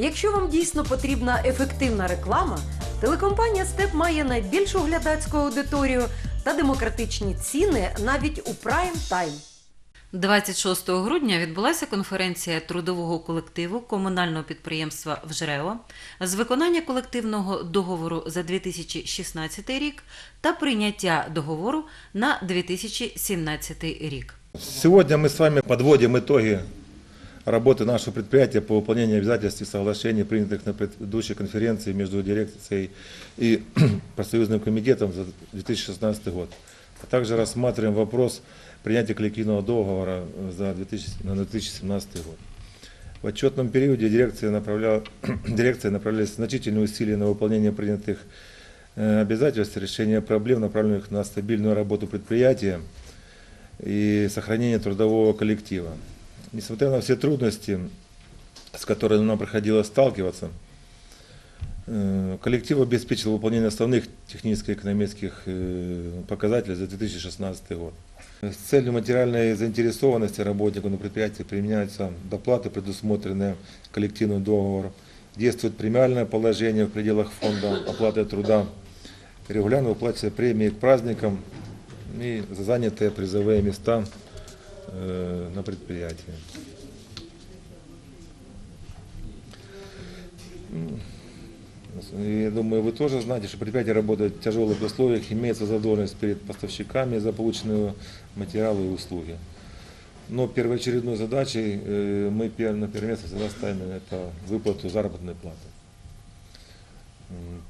Якщо вам дійсно потрібна ефективна реклама, телекомпанія Степ має найбільшу глядацьку аудиторію та демократичні ціни навіть у прайм тайм. 26 грудня відбулася конференція трудового колективу комунального підприємства «Вжрео» з виконання колективного договору за 2016 рік та прийняття договору на 2017 рік. Сегодня мы с вами подводим итоги работы нашего предприятия по выполнению обязательств и соглашений, принятых на предыдущей конференции между дирекцией и профсоюзным комитетом за 2016 год. А также рассматриваем вопрос принятия коллективного договора за 2000 на 2017 год. В отчетном периоде дирекция направляла, дирекция направляли значительные усилия на выполнение принятых э, обязательств, решение проблем, направленных на стабильную работу предприятия и сохранение трудового коллектива. Несмотря на все трудности, с которыми нам приходилось сталкиваться, э, коллектив обеспечил выполнение основных техническо-экономических э, показателей за 2016 год. С целью материальной заинтересованности работников на предприятии применяются доплаты, предусмотренные коллективным договором. Действует премиальное положение в пределах фонда оплаты труда. Регулярно выплачиваются премии к праздникам и за занятые призовые места э, на предприятии. Я думаю, вы тоже знаете, что предприятие работает в тяжелых условиях, имеется задолженность перед поставщиками за полученные материалы и услуги. Но первоочередной задачей э, мы на первое место всегда ставим это выплату заработной платы.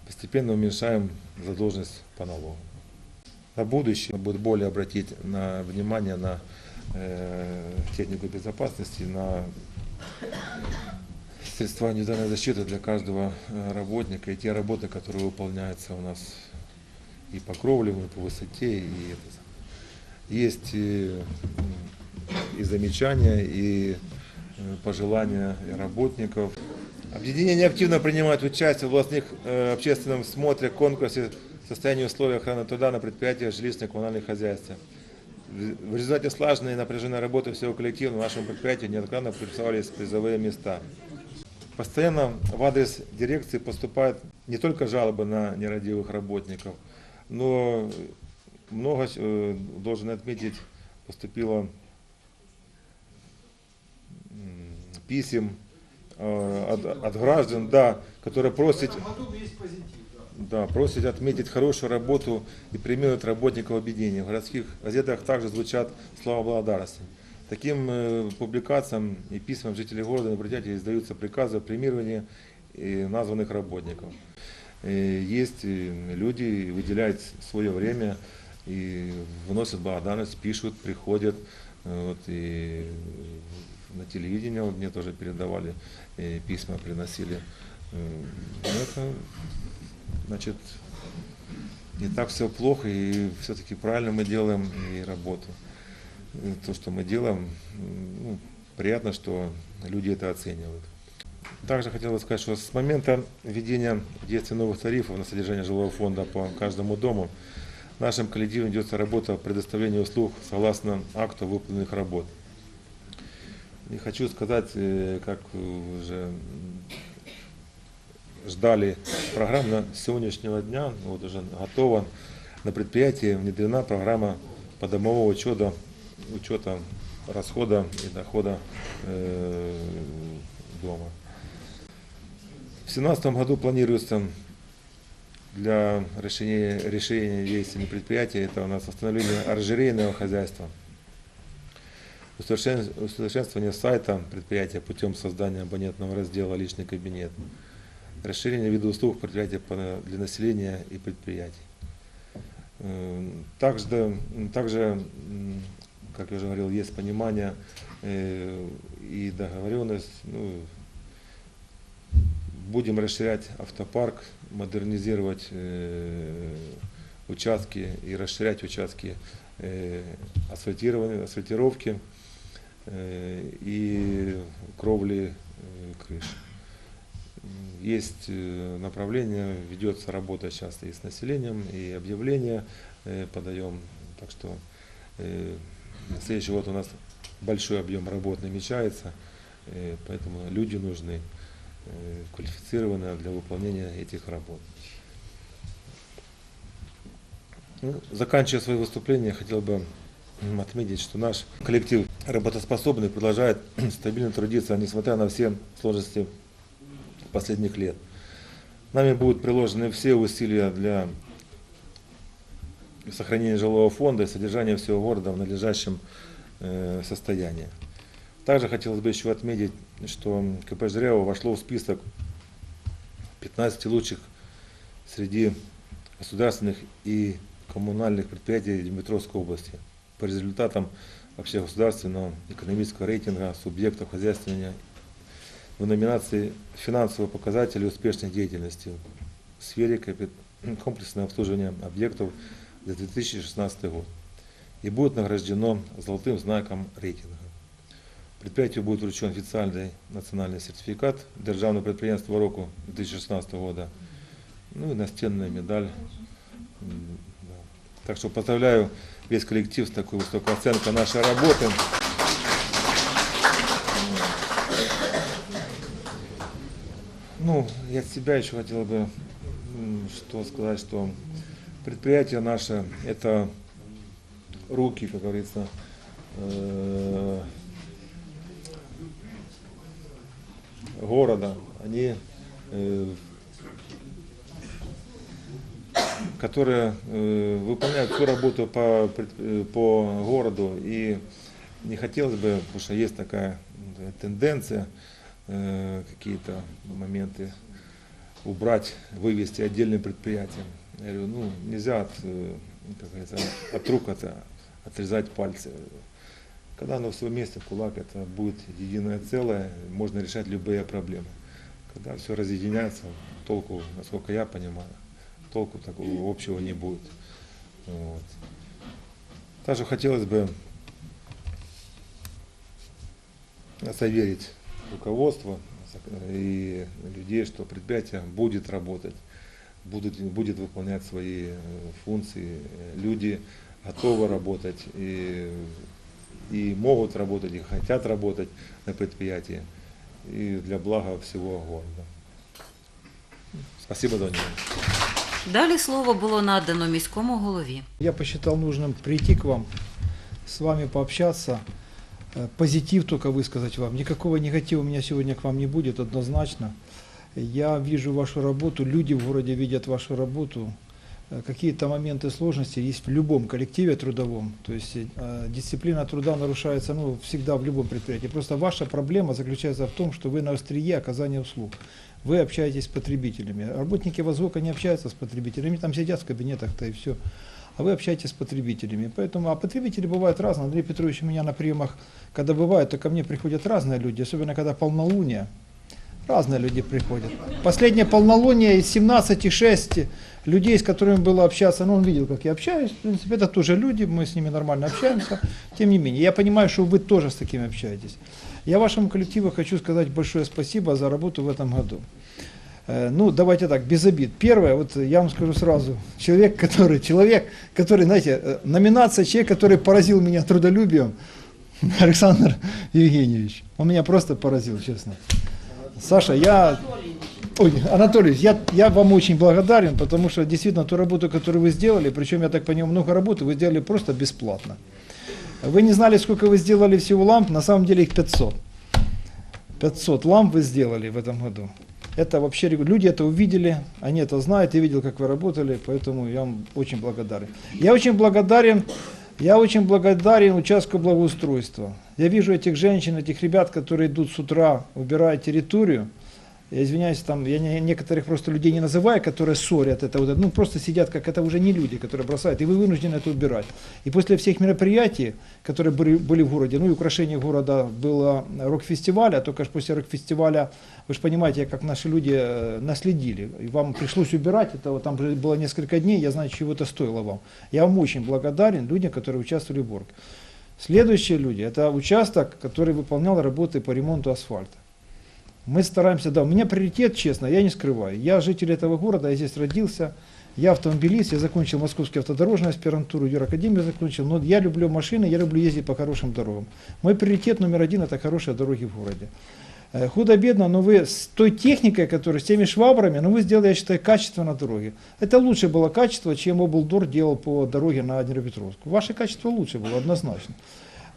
Постепенно уменьшаем задолженность по налогам. На будущее будет более обратить на внимание на технику безопасности, на средства индивидуальной защиты для каждого э, работника и те работы, которые выполняются у нас и по кровлям, и по высоте, и это есть и, и замечания, и э, пожелания работников. Объединение активно принимает участие в областных э, общественном смотре, конкурсе состояние условий охраны труда на предприятиях жилищно-коммунальных хозяйств. В в результате слаженной и напряженной работы всего коллектива на нашем предприятии неоднократно приписывались призовые места. Постоянно в адрес дирекции поступают не только жалобы на нерадивых работников, но много, э, должен отметить, поступило писем э, от, от граждан, да, которые просят, да, просят отметить хорошую работу и премируют работников объединения. В городских газетах также звучат слова благодарности. Таким э, публикациям и письмам жителей города и предприятий издаются приказы о премировании э, названных работников. Э, Есть люди, выделяют свое время и вносят благодарность, пишут, приходят. Вот, и на телевидении вот мне тоже передавали письма, приносили. Ну, Это, значит, не так все плохо, и все-таки правильно мы делаем и работу. И То, что мы делаем, ну, приятно, что люди это оценивают. Также хотел бы сказать, что с момента введения в действие новых тарифов на содержание жилого фонда по каждому дому нашим коллективом ведется работа по предоставлению услуг согласно акту выполненных работ. И хочу сказать, э, как уже ждали программа с сегодняшнего дня, ну, вот уже готова. На предприятии внедрена программа подомового учета, учета расхода и дохода э, дома. В 2017 году планируется для решения, решения действий предприятия, это у нас восстановление оранжерейного хозяйства, усовершен- усовершенствование сайта предприятия путем создания абонентного раздела «Личный кабинет», расширение вида услуг предприятия для населения и предприятий. Э, Также, также, как я уже говорил, есть понимание э, и договоренность. ну, будем расширять автопарк, модернизировать э, участки и расширять участки э, асфальтирования, асфальтировки и кровли э, крыш. Есть э, направление, ведется работа сейчас и с населением, и объявления э, подаем. Так что э, на следующий год у нас большой объем работ намечается, э, поэтому люди нужны. квалифицированные для выполнения этих работ. Ну, заканчивая свое выступление, хотел бы отметить, что наш коллектив работоспособный продолжает стабильно трудиться, несмотря на все сложности последних лет. Нами будут приложены все усилия для сохранения жилого фонда и содержания всего города в надлежащем э, состоянии. Также хотелось бы еще отметить, что КП Жрево вошло в список 15 лучших среди государственных и коммунальных предприятий Дмитровской области по результатам общегосударственного экономического рейтинга субъектов хозяйствования в номинации «Финансовые показатели успешной деятельности» в сфере комплексного обслуживания объектов за 2016 год и будет награждено золотым знаком рейтинга. Предприятию будет вручен официальный национальный сертификат Державного предприятия року 2016 года, ну и настенная медаль. Так что поздравляю весь коллектив с такой высокой оценкой нашей работы. Ну, я от себя еще хотел бы что сказать, что предприятие наше это руки, как говорится, э, города, они э, которые э, выполняют всю работу по, по городу. И не хотелось бы, потому что есть такая тенденция, э, какие-то моменты убрать, вывести отдельные предприятия. Я говорю, ну, нельзя от, э, как говорится, от рук от- отрезать пальцы. Когда оно все вместе, кулак, это будет единое целое, можно решать любые проблемы. Когда все разъединяется, толку, насколько я понимаю, толку такого общего не будет. Вот. Также хотелось бы заверить руководство и людей, что предприятие будет работать, будет, будет выполнять свои э, функции. Люди готовы работать и, и могут работать, и хотят работать на предприятии и для блага всего города. Спасибо, Донина. Далі слово було надано міському голові. Я посчитал нужным прийти к вам, с вами пообщаться, э, позитив только высказать вам. Никакого негатива у меня сегодня к вам не будет однозначно. Я вижу вашу работу, люди в городе видят вашу работу. Э, Какие-то моменты сложности есть в любом коллективе трудовом. То есть э, дисциплина труда нарушается ну, всегда в любом предприятии. Просто ваша проблема заключается в том, что вы на острие оказания услуг. Вы общаетесь с потребителями. Работники ВОЗОКа не общаются с потребителями, они там сидят в кабинетах-то и все. А вы общаетесь с потребителями. Поэтому, а потребители бывают разные. Андрей Петрович у меня на приемах, когда бывает, то ко мне приходят разные люди, особенно когда полнолуние. Разные люди приходят. Последнее полнолуние из 17,6 людей, с которыми было общаться, ну он видел, как я общаюсь, в принципе, это тоже люди, мы с ними нормально общаемся. Тем не менее, я понимаю, что вы тоже с такими общаетесь. Я вашему коллективу хочу сказать большое спасибо за работу в этом году. Э, Ну, давайте так, без обид. Первое, вот я вам скажу сразу, человек, который, человек, который, знаете, э, номинация человек, который поразил меня трудолюбием, Александр Евгеньевич. Он меня просто поразил, честно. Саша, я... Ой, Анатолий, я, я вам очень благодарен, потому что действительно ту работу, которую вы сделали, причем, я так понимаю, много работы вы сделали просто бесплатно. Вы не знали, сколько вы сделали всего ламп, на самом деле их 500. 500 ламп вы сделали в этом году. Это вообще, люди это увидели, они это знают, я видел, как вы работали, поэтому я вам очень благодарен. Я очень благодарен, я очень благодарен участку благоустройства. Я вижу этих женщин, этих ребят, которые идут с утра, убирают территорию. Я извиняюсь, там, я не- некоторых просто людей не называю, которые ссорят это, вот, ну просто сидят, как это уже не люди, которые бросают, и вы вынуждены это убирать. И после всех мероприятий, которые были, были в городе, ну и украшение города было рок-фестиваля, только после рок-фестиваля, вы же понимаете, как наши люди э, наследили, и вам пришлось убирать, это вот там было несколько дней, я знаю, чего это стоило вам. Я вам очень благодарен людям, которые участвовали в уборке. Следующие люди, это участок, который выполнял работы по ремонту асфальта. Мы стараемся, да, у меня приоритет, честно, я не скрываю. Я житель этого города, я здесь родился, я автомобилист, я закончил Московский автодорожную аспирантуру, юракадемию закончил, но я люблю машины, я люблю ездить по хорошим дорогам. Мой приоритет номер один – это хорошие дороги в городе. Э, Худо-бедно, но вы с той техникой, которая, с теми швабрами, ну вы сделали, я считаю, качество на дороге. Это лучше было качество, чем облдор делал по дороге на Днепропетровск. Ваше качество лучше было, однозначно.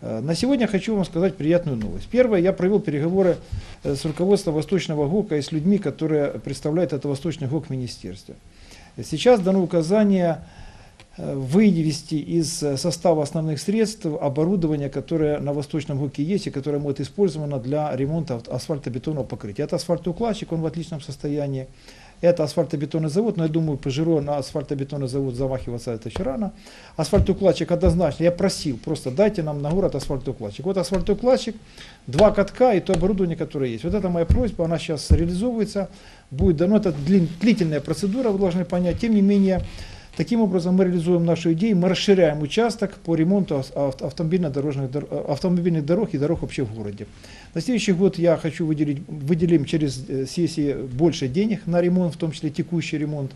Э, На сегодня хочу вам сказать приятную новость. Первое, я провел переговоры э, с руководством Восточного ГОКа и с людьми, которые представляют это Восточный ГОК в министерстве. Сейчас дано указание вывести из э, состава основных средств оборудование, которое на Восточном ГОКе есть и которое будет использовано для ремонта асфальтобетонного покрытия. Это асфальтоукладчик, он в отличном состоянии. Это асфальтобетонный завод, но я думаю, Пежиро на асфальтобетонный завод замахиваться это еще рано. Асфальтоукладчик однозначно, я просил, просто дайте нам на город асфальтоукладчик. Вот асфальтоукладчик, два катка и то оборудование, которое есть. Вот это моя просьба, она сейчас реализовывается, будет дано, это длительная процедура, вы должны понять. Тем не менее, таким образом мы реализуем нашу идею, мы расширяем участок по ремонту ав- ав- автомобильно-дорожных дор- э, автомобильных дорог и дорог вообще в городе. На следующий год я хочу выделить, выделим через э, сессии больше денег на ремонт, в том числе текущий ремонт.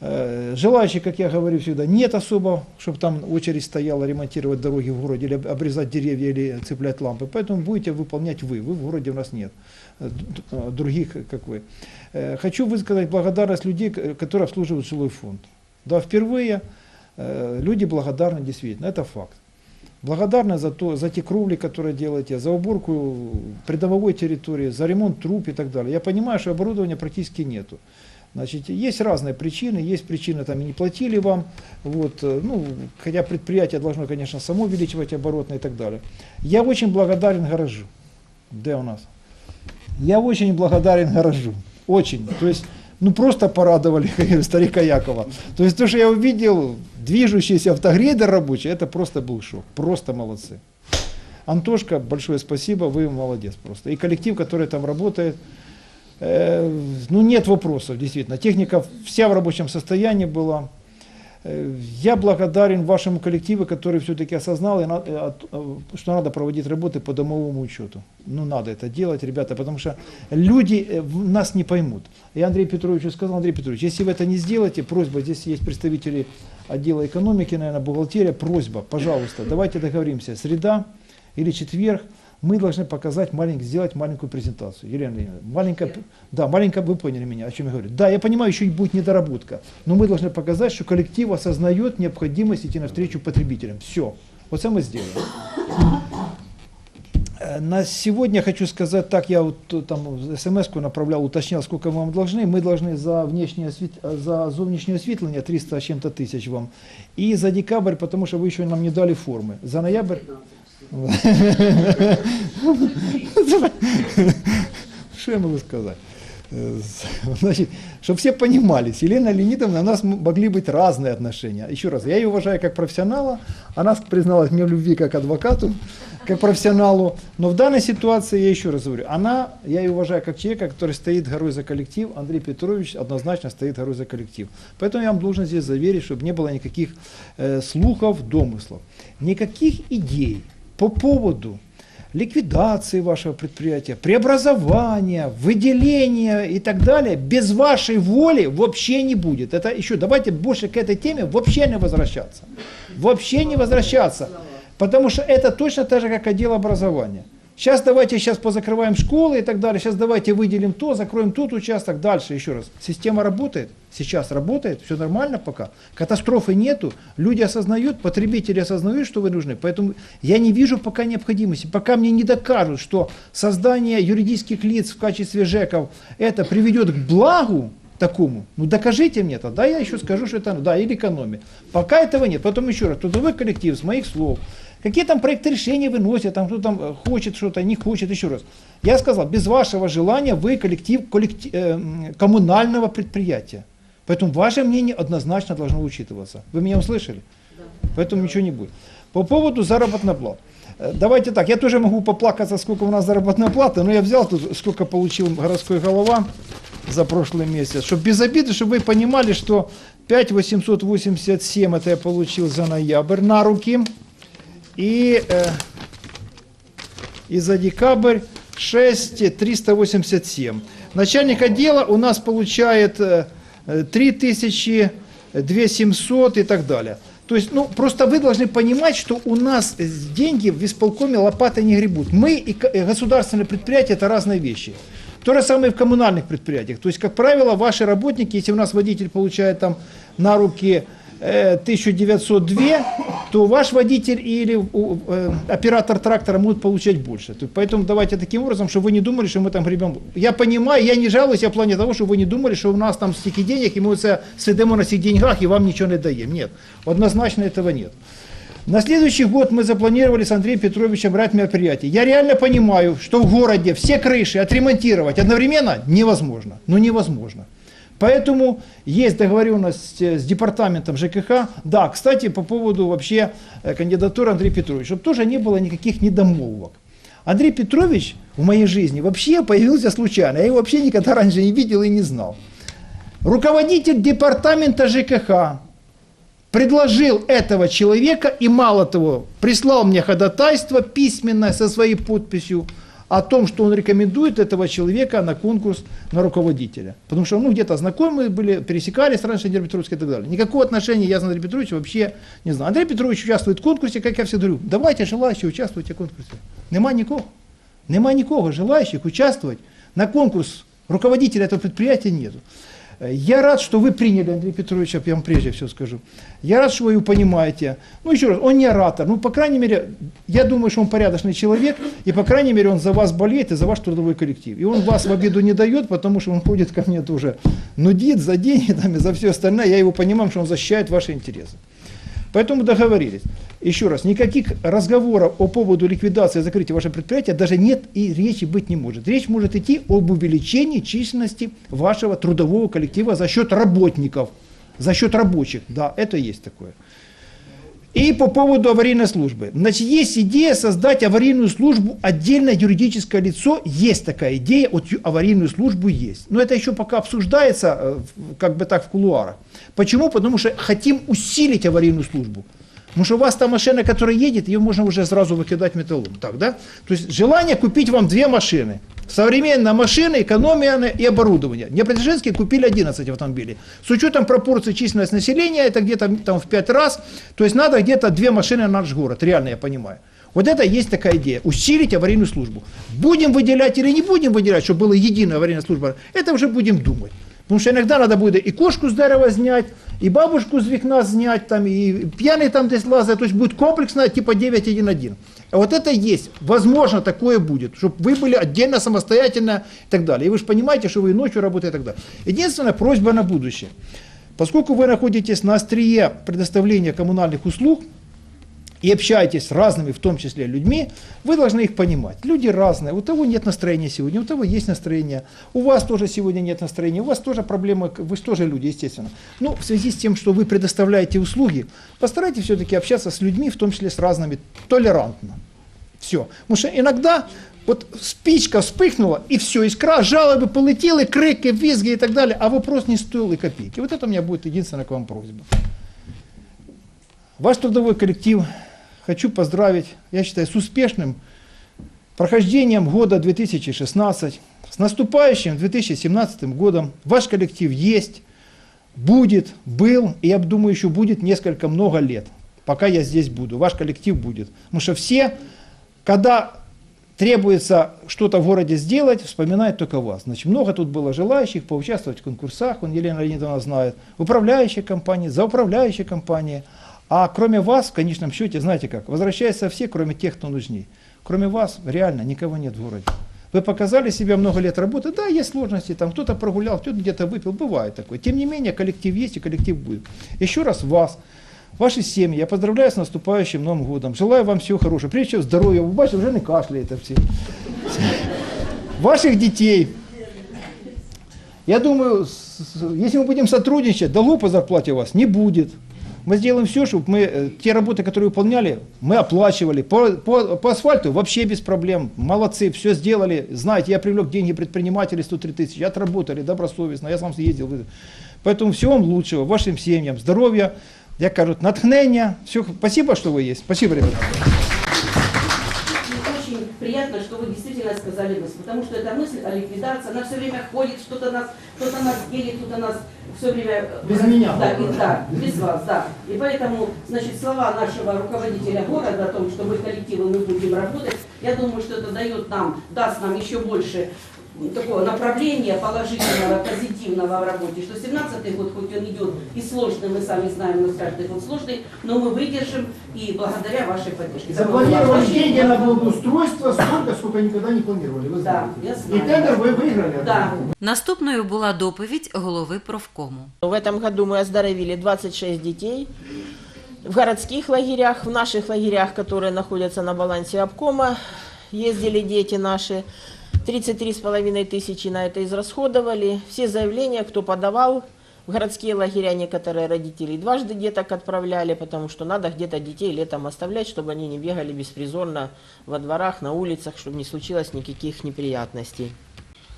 Э, Желающих, как я говорю всегда, нет особо, чтобы там очередь стояла ремонтировать дороги в городе, или об- обрезать деревья, или цеплять лампы. Поэтому будете выполнять вы. Вы в городе у нас нет. Других, как вы. Хочу высказать благодарность людей, которые обслуживают жилой фонд. Да, впервые э, люди благодарны действительно, это факт. Благодарны за, то, за те кровли, которые делаете, за уборку придомовой территории, за ремонт труб и так далее. Я понимаю, что оборудования практически нету. Значит, есть разные причины, есть причины, там и не платили вам, вот, э, ну, хотя предприятие должно, конечно, само увеличивать оборотные и так далее. Я очень благодарен гаражу. Где у нас? Я очень благодарен гаражу. Очень. То есть, ну просто порадовали старика Якова. То есть то, что я увидел, движущийся автогрейдер рабочий, это просто был шок. Просто молодцы. Антошка, большое спасибо, вы молодец просто. И коллектив, который там работает, э, ну нет вопросов, действительно. Техника вся в рабочем состоянии была. Э, Я благодарен вашему коллективу, который все-таки осознал, э, э, что надо проводить работы по домовому учету. Ну, надо это делать, ребята, потому что люди нас не поймут. Я Андрею Петровичу сказал, Андрей Петрович, если вы это не сделаете, просьба, здесь есть представители отдела экономики, наверное, бухгалтерия, просьба, пожалуйста, давайте договоримся, среда или четверг, мы должны показать, маленький, сделать маленькую презентацию. Елена Леонидовна, маленькая, да, маленькая, вы поняли меня, о чем я говорю. Да, я понимаю, еще будет недоработка, но мы должны показать, что коллектив осознает необходимость идти навстречу потребителям. Все. Вот это мы сделаем. Э, На сегодня хочу сказать так, я вот э, там смс-ку направлял, уточнял, сколько вам должны. Мы должны за внешнее освет... э, за зовнішнее освітлення 300 с чем-то тысяч вам. И за декабрь, потому что вы еще нам не дали формы. За ноябрь... Что я могу сказать? Значит, чтобы все понимали, с Еленой Леонидовной у нас могли быть разные отношения. Еще раз, я ее уважаю как профессионала, она призналась мне в любви как адвокату, как профессионалу. Но в данной ситуации, я еще раз говорю, она, я ее уважаю как человека, который стоит горой за коллектив. Андрей Петрович однозначно стоит горой за коллектив. Поэтому я вам должен здесь заверить, чтобы не было никаких э, слухов, домыслов, никаких идей по поводу ликвидации вашего предприятия, преобразования, выделения и так далее, без вашей воли вообще не будет. Это еще, давайте больше к этой теме вообще не возвращаться. Вообще не возвращаться. Потому что это точно так же, как отдел образования. Сейчас давайте сейчас позакрываем школы и так далее. Сейчас давайте выделим то, закроем тут участок. Дальше еще раз. Система работает. Сейчас работает. Все нормально пока. Катастрофы нету. Люди осознают, потребители осознают, что вы нужны. Поэтому я не вижу пока необходимости. Пока мне не докажут, что создание юридических лиц в качестве ЖЭКов это приведет к благу такому, ну докажите мне тогда, я еще скажу, что это, да, или экономия. Пока этого нет. Потом еще раз, трудовой коллектив, с моих слов, какие там проекты решения выносят, там кто там э, хочет что-то, не хочет, еще раз. Я сказал, без вашего желания вы коллектив, коллектив э, коммунального предприятия. Поэтому ваше мнение однозначно должно учитываться. Вы меня услышали? Поэтому ничего не будет. По поводу заработной платы. Э, Давайте так, я тоже могу поплакаться, сколько у нас заработная плата, но я взял тут, сколько получил городской голова за прошлый месяц, чтобы без обиды, чтобы вы понимали, что 5887 это я получил за ноябрь на руки, и, э, и за декабрь 6387. Начальник отдела у нас получает э, э, 3200 и так далее. То есть, ну, просто вы должны понимать, что у нас э, деньги в исполкоме лопатой не гребут. Мы и и государственные предприятия – это разные вещи. То же самое и в коммунальных предприятиях. То есть, как правило, ваши работники, если у нас водитель получает там на руки э, 1902, то ваш водитель или э, оператор трактора будет получать больше. Поэтому давайте таким образом, чтобы вы не думали, что мы там гребем. Я понимаю, я не жалуюсь, я в плане того, чтобы вы не думали, что у нас там стільки денег, и мы це сидимо на цих деньгах и вам ничего не даем. Нет, однозначно этого нет. На следующий год мы запланировали с Андреем Петровичем брать мероприятие. Я реально понимаю, что в городе все крыши отремонтировать одновременно невозможно. Ну невозможно. Поэтому есть договоренность э, с департаментом ЖКХ. Да, кстати, по поводу вообще э, кандидатуры Андрея Петровича, чтобы тоже не было никаких недомолвок. Андрей Петрович в моей жизни вообще появился случайно. Я его вообще никогда раньше не видел и не знал. Руководитель департамента ЖКХ предложил этого человека и мало того, прислал мне ходатайство письменное со своей подписью о том, что он рекомендует этого человека на конкурс на руководителя. Потому что ну, где-то знакомые были, пересекались раньше Андрей Петрович и так далее. Никакого отношения я с Андреем Петровичем вообще не знаю. Андрей Петрович участвует в конкурсе, как я всегда говорю, давайте желающие участвуйте в конкурсе. Нема нікого. Нема нікого желающих участвовать на конкурс руководителя этого предприятия нету. Я рад, что вы приняли Андрея Петровича, я вам прежде всего скажу. Я рад, что вы его понимаете. Ну, еще раз, он не оратор. Ну, по крайней мере, я думаю, что он порядочный человек, и, по крайней мере, он за вас болеет и за ваш трудовой коллектив. И он вас в обиду не дает, потому что он ходит ко мне тоже, нудит за деньги там, и за все остальное. Я его понимаю, что он защищает ваши интересы. Поэтому договорились. Еще раз, никаких разговоров по поводу ликвидации и закрытия вашего предприятия даже нет и речи быть не может. Речь может идти об увеличении численности вашего трудового коллектива за счет работников, за счет рабочих. Да, это есть такое. И по поводу аварийной службы. Значит, есть идея создать аварийную службу, отдельное юридическое лицо. Есть такая идея, вот аварийную службу есть. Но это еще пока обсуждается, э, как бы так, в кулуарах. Почему? Потому что хотим усилить аварийную службу. Потому что у вас та машина, которая едет, ее можно уже сразу выкидать металлом. Так, да? То есть желание купить вам две машины. Современная машина, экономия и оборудование. Днепродзержинске купили 11 автомобилей. С учетом пропорции численности населения, это где-то там в 5 раз. То есть надо где-то две машины на наш город. Реально я понимаю. Вот это есть такая идея. Усилить аварийную службу. Будем выделять или не будем выделять, чтобы была единая аварийная служба, это уже будем думать. Потому что иногда надо будет и кошку с дерева снять, и бабушку с вікна снять, там, и пьяный там здесь лазает. То есть будет комплексно типа 9.1.1. А вот это есть. Возможно, такое будет. Чтобы вы были отдельно, самостоятельно и так далее. И вы же понимаете, что вы и ночью работаете и так далее. Единственная просьба на будущее. Поскольку вы находитесь на острие предоставления коммунальных услуг, и общаетесь с разными, в том числе людьми, вы должны их понимать. Люди разные. У того нет настроения сегодня, у того есть настроение. У вас тоже сегодня нет настроения, у вас тоже проблемы, вы же тоже люди, естественно. Но в связи с тем, что вы предоставляете услуги, постарайтесь все-таки общаться с людьми, в том числе с разными, толерантно. Все. Потому что иногда вот спичка вспыхнула, и все, искра, жалобы полетели, крики, визги и так далее, а вопрос не стоил и копейки. Вот это у меня будет единственная к вам просьба. Ваш трудовой коллектив хочу поздравить, я считаю, с успешным прохождением года 2016, с наступающим 2017 годом. Ваш коллектив есть, будет, был, и я думаю, еще будет несколько много лет, пока я здесь буду. Ваш коллектив будет. Потому что все, когда требуется что-то в городе сделать, вспоминают только вас. Значит, много тут было желающих поучаствовать в конкурсах, он Елена Леонидовна знает, управляющие компании, за управляющие компании. А кроме вас, в конечном счете, знаете как, возвращаются все, кроме тех, кто нужней. Кроме вас, реально, никого нет в городе. Вы показали себя много лет работы, да, есть сложности, там кто-то прогулял, кто-то где-то выпил, бывает такое. Тем не менее, коллектив есть и коллектив будет. Еще раз вас, ваши семьи, я поздравляю с наступающим Новым годом. Желаю вам всего хорошего. Прежде всего, здоровья. Вы бачите, вже не кашляєте всі. Ваших детей. Я думаю, если мы будем сотрудничать, долгов по зарплате у вас не будет. Мы сделаем все, чтобы мы э, те работы, которые выполняли, мы оплачивали. По, по, по асфальту вообще без проблем. Молодцы, все сделали. Знаете, я привлек деньги предпринимателей 103 тысячи, отработали добросовестно, я сам съездил. Поэтому всего вам лучшего, вашим семьям, здоровья, як кажуть, натхнення. Все, спасибо, что вы есть. Спасибо, ребята. Очень приятно, что вы действительно сказали мысль, потому что эта мысль о ликвидации, она все время ходит, что-то нас, кто-то нас делит, кто-то нас все время... э, Без меня, Да, да. и- да, без вас, да. И поэтому, значит, слова нашего руководителя города о том, что мы коллективом мы будем работать, я думаю, что это дает нам, даст нам еще больше такого направления положительного, позитивного в работе, что 17 год, хоть он идет и сложный, мы сами знаем, у нас каждый год сложный, но мы выдержим и благодаря вашей поддержке. Запланировали деньги на благоустройство столько, сколько никогда не планировали. Вы Да, знаете. я И знаю. тендер вы выиграли. Да. Наступною була доповідь голови профкому. В этом году мы оздоровили 26 детей в городских лагерях, в наших лагерях, которые находятся на балансе обкома. Ездили дети наши. 33,5 тысячи на это израсходовали. Все заявления, кто подавал, в городские лагеря некоторые родители дважды деток отправляли, потому что надо где-то детей летом оставлять, чтобы они не бегали беспризорно во дворах, на улицах, чтобы не случилось никаких неприятностей.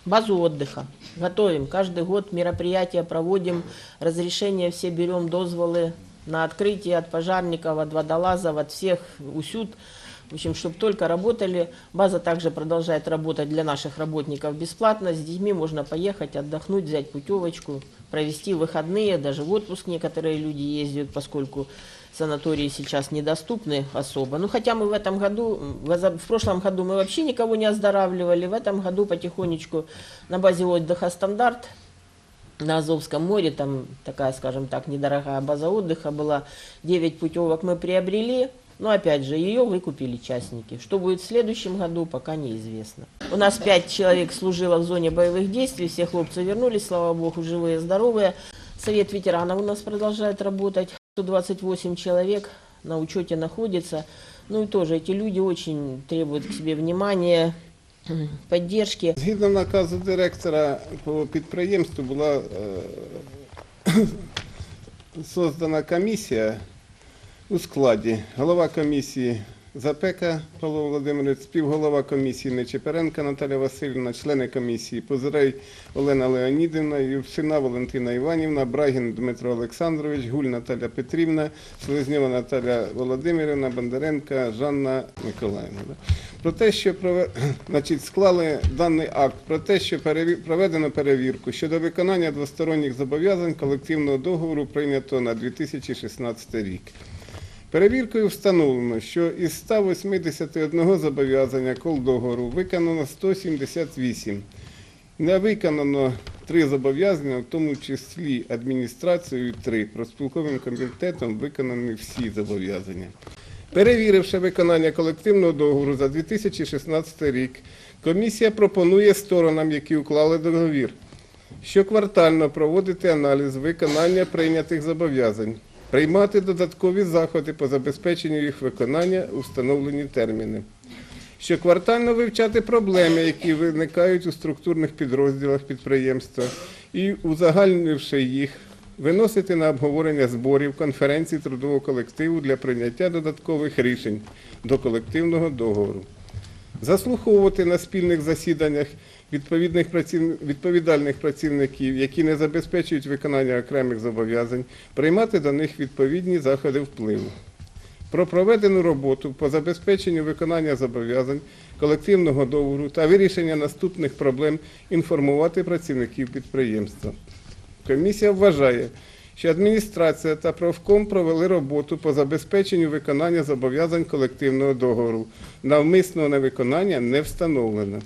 Базу отдыха. Готовим. Каждый год мероприятия проводим, разрешения все берем, дозволы на открытие от пожарников, от водолазов, от всех усюд. В общем, чтобы только работали. База также продолжает работать для наших работников бесплатно. С детьми можно поехать, отдохнуть, взять путевочку, провести выходные, даже в отпуск некоторые люди ездят, поскольку санатории сейчас недоступны особо. Ну, хотя мы в этом году, в прошлом году мы вообще никого не оздоравливали, в этом году потихонечку на базе отдыха «Стандарт» на Азовском море, там такая, скажем так, недорогая база отдыха была, 9 путевок мы приобрели, но опять же, ее выкупили частники. Что будет в следующем году, пока неизвестно. У нас 5 человек служило в зоне боевых действий, все хлопцы вернулись, слава богу, живые, здоровые. Совет ветеранов у нас продолжает работать. 128 человек на учете находится. Ну и тоже эти люди очень требуют к себе внимания, поддержки. Згідно наказу директора по підприємству була е, создана комісія У складі голова комісії Запека Павло Володимирович, співголова комісії Нечепоренка Наталя Васильівна, члени комісії Позирей Олена Леонідівна, Юрчина Валентина Іванівна, Брагін Дмитро Олександрович, Гуль Наталя Петрівна, Селезньова Наталя Володимирівна, Бондаренка Жанна Миколаївна. Про те, що значить, склали даний акт, про те, що проведено перевірку щодо виконання двосторонніх зобов'язань колективного договору прийнято на 2016 рік. Перевіркою встановлено, що із 181 зобов'язання колдоговору виконано 178. Не виконано три зобов'язання, в тому числі адміністрацією три. Проспілковим комітетом виконані всі зобов'язання. Перевіривши виконання колективного договору за 2016 рік, комісія пропонує сторонам, які уклали договір, щоквартально проводити аналіз виконання прийнятих зобов'язань, приймати додаткові заходи по забезпеченню їх виконання у встановлені терміни. Щоквартально вивчати проблеми, які виникають у структурних підрозділах підприємства, і, узагальнивши їх, виносити на обговорення зборів конференцій трудового колективу для прийняття додаткових рішень до колективного договору заслуховувати на спільних засіданнях відповідних праців... відповідальних працівників, які не забезпечують виконання окремих зобов'язань, приймати до них відповідні заходи впливу. Про проведену роботу по забезпеченню виконання зобов'язань колективного договору та вирішення наступних проблем інформувати працівників підприємства. Комісія вважає, що адміністрація та профком провели роботу по забезпеченню виконання зобов'язань колективного договору. Навмисного невиконання не встановлено.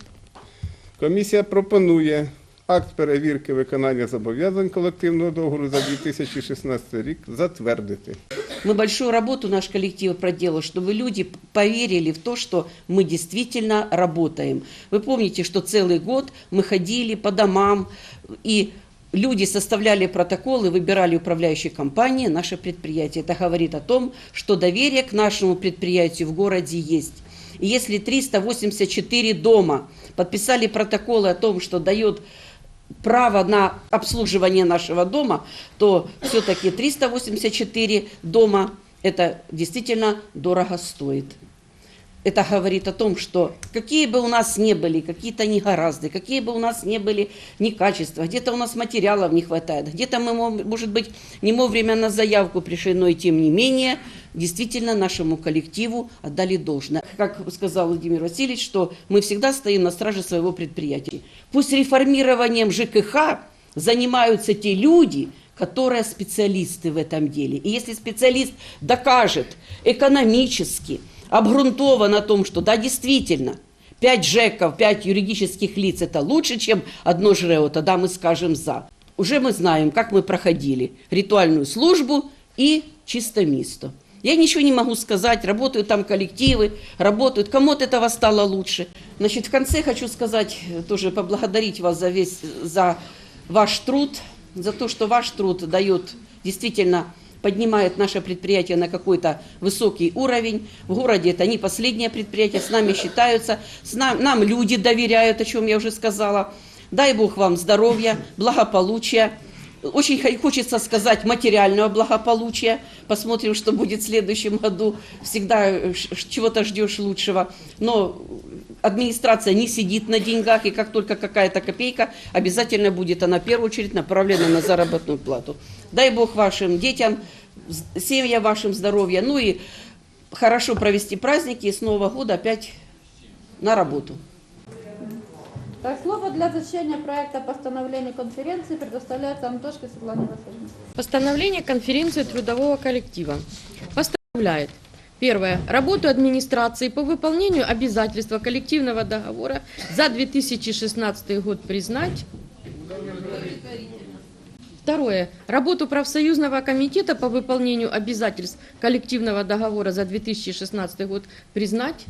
Комісія пропонує акт перевірки виконання зобов'язань колективного договору за 2016 рік затвердити. Мы большую работу, наш коллектив проделал, чтобы люди поверили в то, что мы действительно работаем. Вы помните, что целый год мы ходили по домам, и люди составляли протоколы, выбирали управляющие компании, наше предприятие. Это говорит о том, что доверие к нашему предприятию в городе есть. И если 384 дома подписали протоколы о том, что дает право на обслуживание нашего дома, то все-таки 384 дома это действительно дорого стоит. Это говорит о том, что какие бы у нас не были какие-то негоразды, какие бы у нас не были некачества, где-то у нас материалов не хватает, где-то мы, мо- может быть, не вовремя на заявку пришли, но и тем не менее, действительно нашему коллективу отдали должное. Как сказал Владимир Васильевич, что мы всегда стоим на страже своего предприятия. Пусть реформированием ЖКХ занимаются те люди, которые специалисты в этом деле. И если специалист докажет экономически, обґрунтован о том, что да, действительно, пять ЖЭКов, пять юридических лиц – это лучше, чем одно ЖРЭО, тогда мы скажем «за». Уже мы знаем, как мы проходили ритуальную службу и чисто место. Я ничего не могу сказать, работают там коллективы, работают, кому от этого стало лучше. Значит, в конце хочу сказать, э, тоже поблагодарить вас за весь, за ваш труд, за то, что ваш труд дает, действительно поднимает наше предприятие на какой-то высокий уровень. В городе это не последнее предприятие, с нами считаются, с нам, нам люди доверяют, о чем я уже сказала. Дай Бог вам здоровья, благополучия. Очень хо- хочется сказать материального благополучия. Посмотрим, что будет в следующем году. Всегда э, чего-то ждешь лучшего. Но администрация не сидит на деньгах, и как только какая-то копейка, обязательно будет она в первую очередь направлена на заработную плату. Дай Бог вашим детям, семьям вашим здоровья. Ну и хорошо провести праздники и с Нового года опять на работу. Так, слово для защищения проекта постановления конференции предоставляется Антошке Светлане Васильевне. Постановление конференции трудового коллектива постановляет Первое. Работу администрации по выполнению обязательства коллективного договора за 2016 год признать. Второе. Работу профсоюзного комитета по выполнению обязательств коллективного договора за 2016 год признать.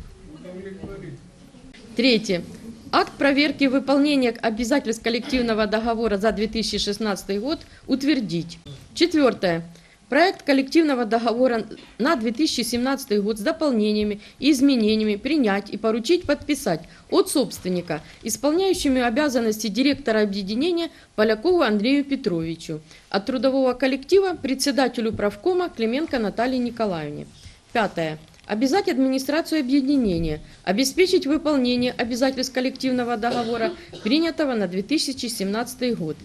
Третье. Акт проверки выполнения обязательств коллективного договора за 2016 год утвердить. Четвертое. Проект коллективного договора на 2017 год с дополнениями и изменениями принять и поручить подписать от собственника, исполняющему обязанности директора объединения Полякову Андрею Петровичу, от трудового коллектива председателю правкома Клименко Наталье Николаевне. Пятое. Обязать администрацию объединения обеспечить выполнение обязательств коллективного договора, принятого на 2017 год.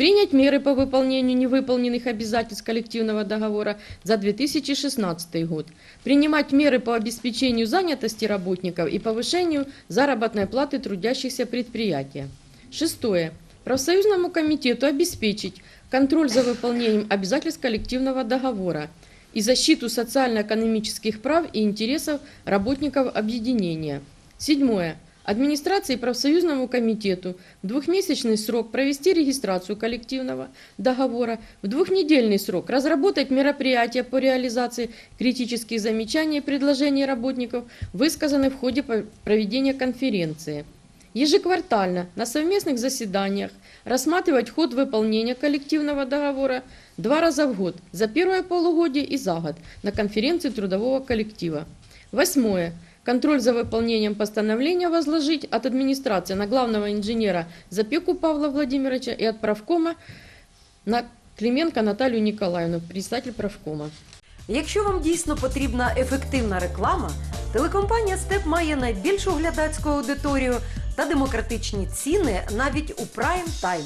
Принять меры по выполнению невыполненных обязательств коллективного договора за 2016 год. Принимать меры по обеспечению занятости работников и повышению заработной платы трудящихся предприятия. Шестое. Профсоюзному комитету обеспечить контроль за выполнением обязательств коллективного договора и защиту социально-экономических прав и интересов работников объединения. Седьмое. Администрации и профсоюзному комитету в двухмесячный срок провести регистрацию коллективного договора, в двухнедельный срок разработать мероприятия по реализации критических замечаний и предложений работников, высказанных в ходе проведения конференции. Ежеквартально на совместных заседаниях рассматривать ход выполнения коллективного договора два раза в год, за первое полугодие и за год, на конференции трудового коллектива. Восьмое. Контроль за выполнением постановления возложить от администрации на главного инженера Запеку Павла Владимировича и от правкома на Клименко Наталью Николаевну, председатель правкома. Якщо вам дійсно потрібна ефективна реклама, телекомпанія Степ має найбільшу глядацьку аудиторію та демократичні ціни навіть у прайм тайм.